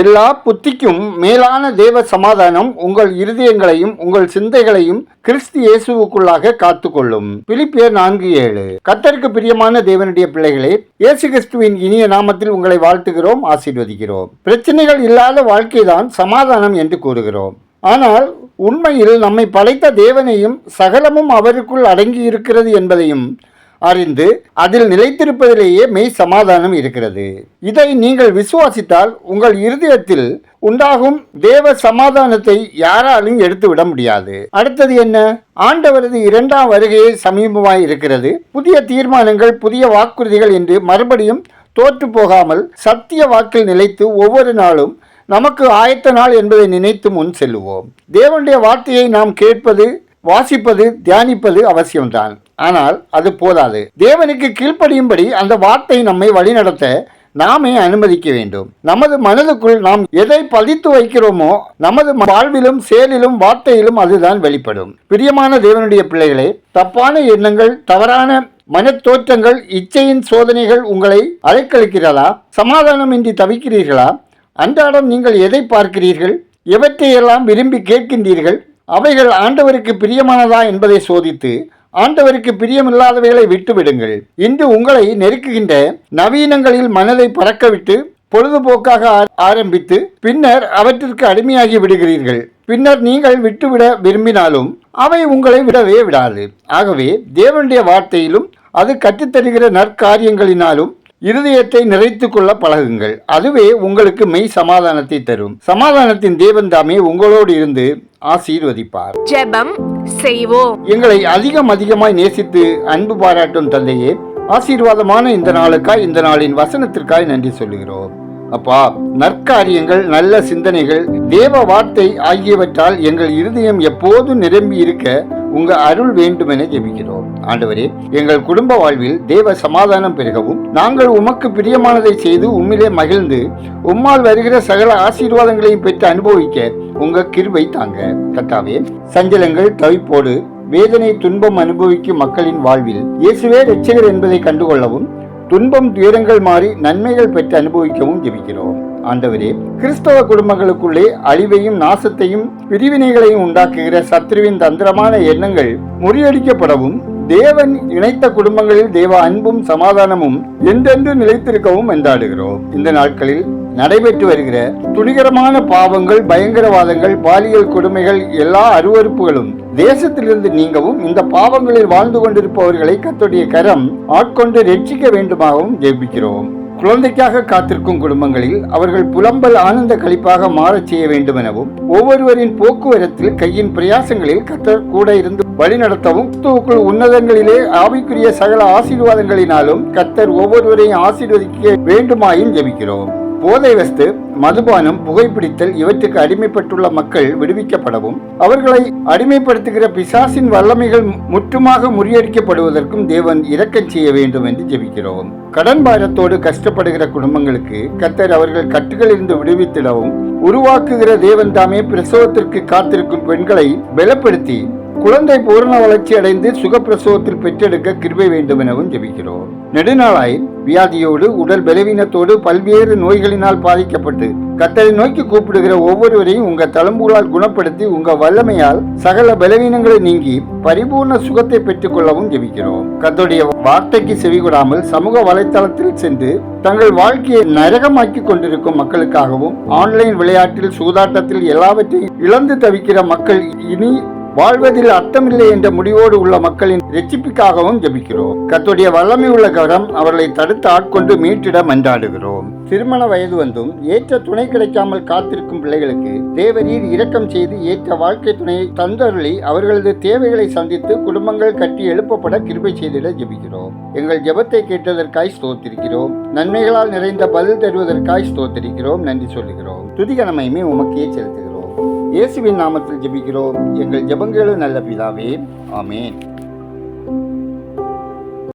எல்லா புத்திக்கும் மேலான தேவ சமாதானம் உங்கள் இருதயங்களையும் உங்கள் சிந்தைகளையும் கிறிஸ்து இயேசுவுக்குள்ளாக காத்துக்கொள்ளும். பிலிப்பியர் நான்கு ஏழு. கத்தருக்கு பிரியமான தேவனுடைய பிள்ளைகளே இயேசு கிறிஸ்துவின் இனிய நாமத்தில் உங்களை வாழ்த்துகிறோம் ஆசீர்வதிக்கிறோம். பிரச்சனைகள் இல்லாத வாழ்க்கைதான் சமாதானம் என்று கூறுகிறோம். ஆனால் உண்மையில் நம்மை படைத்த தேவனையும் சகலமும் அவருக்குள் அடங்கி இருக்கிறது என்பதையும் அறிந்து அதில் நிலைத்திருப்பதிலேயே மெய் சமாதானம் இருக்கிறது. இதை நீங்கள் விசுவாசித்தால் உங்கள் இருதயத்தில் உண்டாகும் தேவ சமாதானத்தை யாராலும் எடுத்துவிட முடியாது. அடுத்தது என்ன? ஆண்டவரது இரண்டாம் வருகையை சமீபமாய் இருக்கிறது. புதிய தீர்மானங்கள் புதிய வாக்குறுதிகள் என்று மறுபடியும் தோற்று போகாமல் சத்திய வாக்கில் நிலைத்து ஒவ்வொரு நாளும் நமக்கு ஆயத்த நாள் என்பதை நினைத்து முன் செல்லுவோம். தேவனுடைய வார்த்தையை நாம் கேட்பது வாசிப்பது தியானிப்பது அவசியம்தான். ஆனால் அது போதாது. தேவனுக்கு கீழ்ப்படியும்படி அந்த வார்த்தை நம்மை வழிநடத்த நாமே அனுமதிக்க வேண்டும். நமது மனதுக்குள் நாம் எதை பதித்து வைக்கிறோமோ நமது வாழ்விலும் செயலிலும் வார்த்தையிலும் அதுதான் வெளிப்படும். பிரியமான தேவனுடைய பிள்ளைகளே தப்பான எண்ணங்கள் தவறான மனத்தோற்றங்கள் இச்சையின் சோதனைகள் உங்களை அலைக்கழிக்கிறதா? சமாதானமின்றி தவிக்கிறீர்களா? அன்றாடம் நீங்கள் எதை பார்க்கிறீர்கள்? எவற்றையெல்லாம் விரும்பி கேட்கின்றீர்கள்? அவைகள் ஆண்டவருக்கு பிரியமானதா என்பதை சோதித்து ஆண்டவருக்கு பிரியமில்லாதவைகளை விட்டுவிடுங்கள். இன்று உங்களை நெருக்குகின்ற நவீனங்களில் மனதை பறக்கவிட்டு பொழுதுபோக்காக ஆ- ஆரம்பித்து பின்னர் அவற்றிற்கு அடிமையாகி விடுகிறீர்கள். பின்னர் நீங்கள் விட்டுவிட விரும்பினாலும் அவை உங்களை விடவே விடாது. ஆகவே தேவனுடைய வார்த்தையிலும் அது கற்றுத்தருகிற நற்காரியங்களினாலும் இருதயத்தை நிறைத்துக் கொள்ள பழகுங்கள். அதுவே உங்களுக்கு மெய் சமாதானத்தை தரும். சமாதானத்தின் தேவன் தாமே உங்களோடு இருந்து ஆசீர்வதிப்பார். ஜெபம் செய்வோம். எங்களை அதிகம் அதிகமாய் நேசித்து அன்பு பாராட்டும் தந்தையே ஆசீர்வாதமான இந்த நாளுக்காய் இந்த நாளின் வசனத்திற்காய் நன்றி சொல்லுகிறோம். அப்பா நற்காரியங்கள் நல்ல சிந்தனைகள் தேவ வார்த்தை ஆகியவற்றால் எங்கள் இருதயம் எப்போதும் நிரம்பி இருக்க உங்க அருள் வேண்டுமென ஜெபிக்கிறோம். ஆண்டவரே எங்கள் குடும்ப வாழ்வில் தேவ சமாதானம் பெருகவும். நாங்கள் உமக்கு பிரியமானதை செய்து உம்மிலே மகிழ்ந்து உம்மால் வருகிற சகல ஆசீர்வாதங்களையும் பெற்று அனுபவிக்க உங்க கிருபை தாங்க. கத்தாவே சஞ்சலங்கள் தவிப்போடு வேதனை துன்பம் அனுபவிக்கும் மக்களின் வாழ்வில் இயேசுவே ரட்சகர் என்பதை கண்டுகொள்ளவும் துன்பம் துயரங்கள் மாறி நன்மைகள் பெற்று அனுபவிக்கவும் ஜெபிக்கிறோம். ஆண்டவரே கிறிஸ்தவ குடும்பங்களுக்குள்ளே அழிவையும் நாசத்தையும் பிரிவினைகளையும் உண்டாக்குகிற சத்ருவின் தந்திரமான எண்ணங்கள் முறியடிக்கப்படவும் தேவன் இணைத்த குடும்பங்களில் தேவ அன்பும் சமாதானமும் என்றென்று நிலைத்திருக்கவும் என்றாடுகிறோம். இந்த நாட்களில் நடைபெற்று வருகிற துணிகரமான பாவங்கள் பயங்கரவாதங்கள் பாலியல் கொடுமைகள் எல்லா அருவருப்புகளும் தேசத்திலிருந்து நீங்கவும் இந்த பாவங்களில் வாழ்ந்து கொண்டிருப்பவர்களை கத்துடைய கரம் ஆட்கொண்டு ரட்சிக்க வேண்டுமாகவும் ஜெபிக்கிறோம். குழந்தைக்காக காத்திருக்கும் குடும்பங்களில் அவர்கள் புலம்பல் ஆனந்த கழிப்பாக மாறச் செய்ய வேண்டும் எனவும் ஒவ்வொருவரின் போக்குவரத்தில் கையின் பிரயாசங்களில் கத்தர் கூட இருந்து வழிநடத்தவும் கிறிஸ்துவுக்குள் உன்னதங்களிலே ஆவிக்குரிய சகல ஆசீர்வாதங்களினாலும் கத்தர் ஒவ்வொருவரையும் ஆசீர்வதிக்க வேண்டுமாயும் ஜெபிக்கிறோம். போதை வஸ்து மதுபானம் புகைப்பிடித்தல் இவற்றுக்கு அடிமைப்பட்டுள்ள மக்கள் விடுவிக்கப்படவும் அவர்களை அடிமைப்படுத்துகிற பிசாசின் வல்லமைகள் முற்றுமாக முறியடிக்கப்படுவதற்கும் தேவன் இரக்கம் செய்ய வேண்டும் என்று ஜெபிக்கிறோம். கடன் பாரத்தோடு கஷ்டப்படுகிற குடும்பங்களுக்கு கத்தர் அவர்கள் கட்டுகளிலிருந்து விடுவித்திடவும் உருவாக்குகிற தேவன் தாமே பிரசவத்திற்கு காத்திருக்கும் பெண்களை பலப்படுத்தி குழந்தை பூரண வளர்ச்சி அடைந்து சுகப்பிரசவத்தில் பெற்றெடுக்க கிருபை வேண்டும் எனவும் ஜெபிக்கிறோம். நெடுநாளாய் வியாதியோடு உடல் பலவீனத்தோடு பல்வேறு நோய்களினால் பாதிக்கப்பட்டு கத்தரை நோக்கி கூப்பிடுகிற ஒவ்வொருவரையும் உங்க தளம்பூலால் குணப்படுத்தி உங்க வல்லமையால் சகல பலவீனங்களை நீங்கி பரிபூர்ண சுகத்தை பெற்றுக்கொள்ளவும் ஜெபிக்கிறோம். கத்தோடைய வார்த்தைக்கு செவிகொடாமல் சமூக வலைத்தளத்தில் சென்று தங்கள் வாழ்க்கையை நரகமாக்கி கொண்டிருக்கும் மக்களுக்காகவும் ஆன்லைன் விளையாட்டில் சூதாட்டத்தில் எல்லாவற்றையும் இழந்து தவிக்கிற மக்கள் இனி வாழ்வதில் அர்த்தமில்லை என்ற முடிவோடு உள்ள மக்களின் ரெச்சிப்பிக்காகவும் ஜெபிக்கிறோம். கத்துடைய வல்லமை உள்ள கரம் அவர்களை தடுத்து ஆட்கொண்டு மீட்டிட மன்றாடுகிறோம் திருமண வயது வந்தும் ஏற்ற துணை கிடைக்காமல் காத்திருக்கும் பிள்ளைகளுக்கு தேவரீர் இரக்கம் செய்து ஏற்ற வாழ்க்கை துணையை தந்தருளி அவர்களது தேவைகளை சந்தித்து குடும்பங்கள் கட்டி எழுப்பப்பட கிருபை செய்திட ஜெபிக்கிறோம். எங்கள் ஜெபத்தை கேட்டதற்காய் ஸ்தோத்திருக்கிறோம். நன்மைகளால் நிறைந்த பதில் தருவதற்காய் ஸ்தோத்திருக்கிறோம். நன்றி சொல்லுகிறோம். துதிகனமையுமே உமக்கே செலுத்துகிறோம். இயேசுவின் நாமத்தில் ஜெபிக்கிறோம். எங்கள் ஜெபங்களும் நல்ல பிதாவே. ஆமேன்.